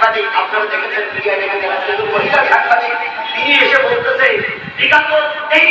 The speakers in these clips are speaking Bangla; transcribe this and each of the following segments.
আপনারা দেখেছেন তো সাংবাদিক তিনি এসে বলতেছে বিগত এই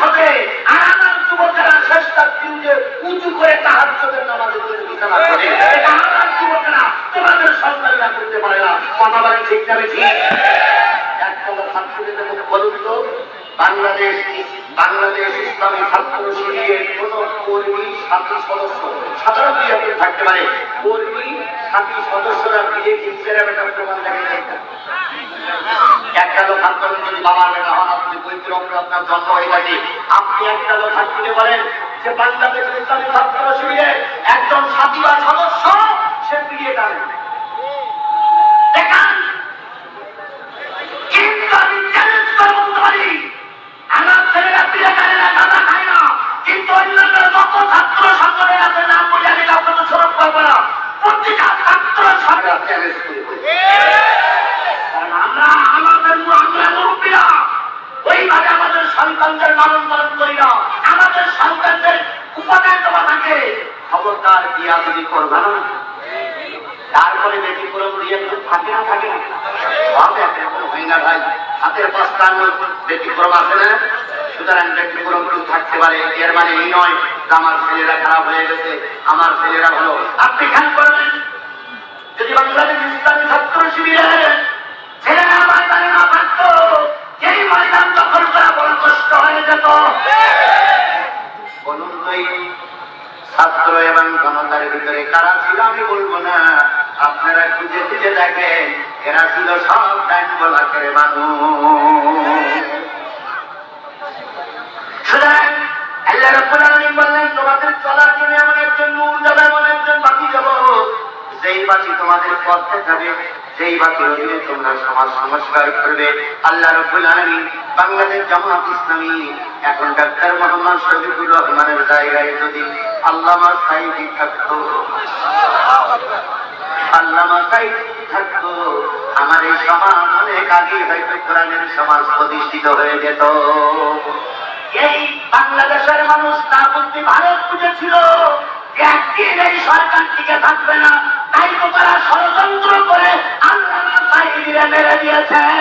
খোঁজে আর আমার যুবকেরা শেষটা ফিউজে উঁচু করে তাহার চোখের নামাজের জন্য বিছানা করে। এটা আমার যুবকেরা তোমাদের সন্তানরা করতে পারে না। কথা বলেন ঠিক যাবে ঠিক একতলা ছাত্রীদের মধ্যে বলুন তো বাংলাদেশ বাংলাদেশ ইসলামী ছাত্র শিবিরের কোন কর্মী সাথী সদস্য সাধারণ থাকতে পারে। কর্মী সাথী সদস্যরা একটা প্রমাণ দেখা যায়। একটা লোক আপনার যদি বাবার বেটা হন আপনি আপনার জন্ম হয়ে থাকে আপনি একটা লোক ছাত্রীকে বলেন যে বাংলাদেশ ইসলামী ছাত্র শিবিরের একজন সাথী বা সদস্য সে বিয়ে টানে দেখান। কিন্তু আমি চ্যালেঞ্জ করে বলতে পারি আমার ছেলেরা বিয়ে করে না গাঁদা খায় না। কিন্তু অন্যান্য যত ছাত্র সংগঠন আছে নাম বলে আমি কাউকে স্মরণ করব না। প্রতিটা ছাত্র সংগঠন চ্যালেঞ্জ করে। লালন পালন করি না আমাদের সন্তানদের উপাদান দেওয়া থাকে খবরদার বিয়া যদি করবে না তারপরে ব্যতিক্রম দিয়ে থাকে না থাকে না। হয় ভাই। হাতের পাঁচটা ব্যতিক্রম আছে না? সুতরাং কেউ থাকতে পারে। এর মানে এই নয় আমার ছেলেরা খারাপ হয়ে গেছে, আমার ছেলেরা ভালো। আপনি খেয়াল করবেন ছাত্র এবং জনতার ভিতরে কারা ছিল আমি বলব না। আপনারা খুঁজে খুঁজে দেখেন, এরা ছিল সব টাইম বলাকের মানুষ। আল্লাহ রাব্বুল বললেন, তোমাদের চলার জন্য এমন একজন নূর যাবে, এমন একজন বাতি যাব। যেই বাতি তোমাদের পথ দেখাবে যেই বাতির অধীনে তোমরা সমাজ সংস্কার করবে। আল্লাহ রাব্বুল আলামিন বাংলাদেশ জামাত ইসলামী, এখন ডাক্তার মোহাম্মদ শফিকুর রহমানের জায়গায় যদি আল্লামা সাইদি থাকতো। আল্লামা সাইদি থাকতো, আমার এই সমাজ অনেক আগে হয়তো কোরআনের সমাজ প্রতিষ্ঠিত হয়ে যেত। এই বাংলাদেশের মানুষ তার বুদ্ধি ভারত বুঝেছিল একদিন এই সরকার টিকে থাকবে না তাই তো তারা ষড়যন্ত্র করে আল্লাহ মেরে দিয়েছে।